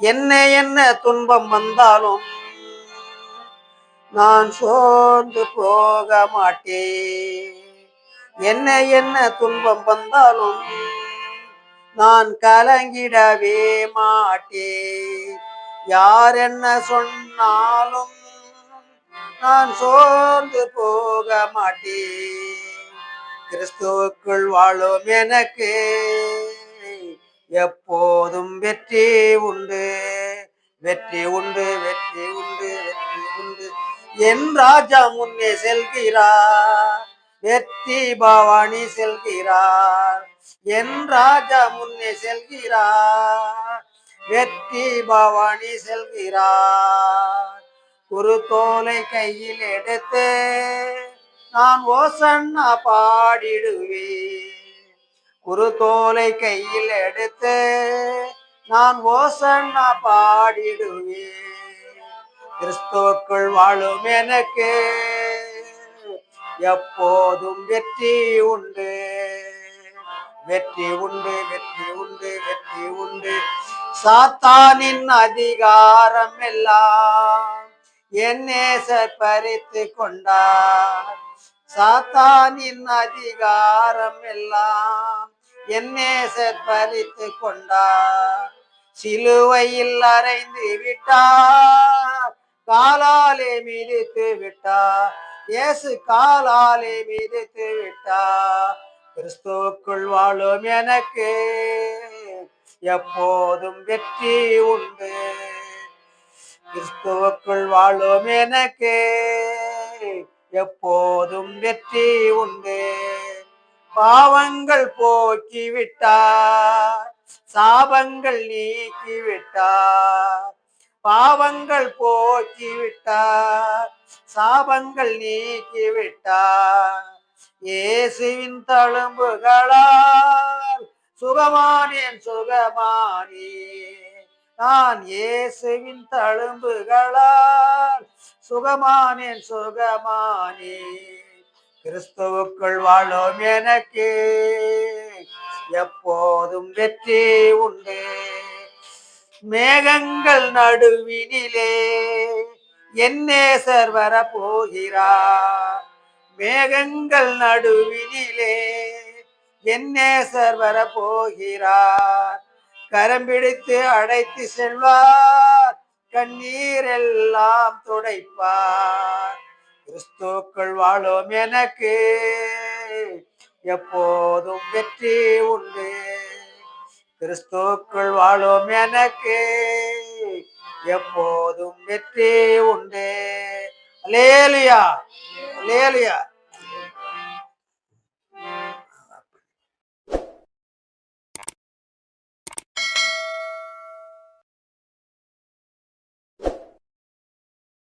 என்ன என்ன துன்பம் வந்தாலும் நான் சோர்ந்து போக மாட்டேன். என்ன என்ன துன்பம் வந்தாலும் நான் கலங்கிடவே மாட்டேன். யார் என்ன சொன்னாலும் நான் சோர்ந்து போக மாட்டேன். கிறிஸ்துவுக்குள் வாழும் எனக்கு எப்போதும் வெற்றி உண்டு. வெற்றி உண்டு வெற்றி உண்டு வெற்றி உண்டு. என் ராஜா முன்னே செல்கிறார். வெற்றி பவானி செல்கிறார். என் ராஜா முன்னே செல்கிறார். வெற்றி பவானி செல்கிறார். குருத்தோலை கையில் எடுத்து நான் ஓசன்னா பாடிடுவேன். குருத்தோலை கையில் எடுத்து நான் ஓசன்னா பாடிடுவேன் கிறிஸ்துவுக்குள் வாழும் எனக்கு எப்போதும் வெற்றி உண்டு. வெற்றி உண்டு வெற்றி உண்டு வெற்றி உண்டு. சாத்தானின் அதிகாரம் எல்லாம் என்னேசர் பறித்து கொண்டார். சாத்தானின் அதிகாரம் எல்லாம் என் நேசர் பறித்து கொண்டார் சிலுவையில் அறைந்து விட்டார். காலாலே மிதித்து விட்டார். இயேசு காலாலே மிதித்து விட்டார். கிறிஸ்துவுக்குள் வாழும் எனக்கு எப்போதும் வெற்றி உண்டு. கிறிஸ்துவுக்குள் வாழும் எனக்கு எப்போதும் வெற்றி உண்டு. பாவங்கள் போக்கி விட்டார் சாபங்கள் நீக்கி விட்டார் பாவங்கள் போக்கி விட்டார் சாபங்கள் நீக்கி விட்டார் இயேசுவின் தழும்புகளால் சுகமானேன் சுகமானே நான் இயேசுவின் தழும்புகளால் சுகமானேன் சுகமானே கிறிஸ்துவுக்குள் வாழும் எனக்கு எப்போதும் வெற்றி உண்டு. மேகங்கள் நடுவினிலே என் வர போகிறார் மேகங்கள் நடுவினிலே என் நேசர் வரப்போகிறார். கரம் பிடித்து அடைத்து செல்வார். கண்ணீர் எல்லாம் துடைப்பார். கிறிஸ்துக்கள் வாழும் எனக்கு எப்போதும் வெற்றி உண்டு. கிறிஸ்துக்கள் வாழும் எனக்கு எப்போதும் வெற்றி உண்டு. லேலியா லேலியா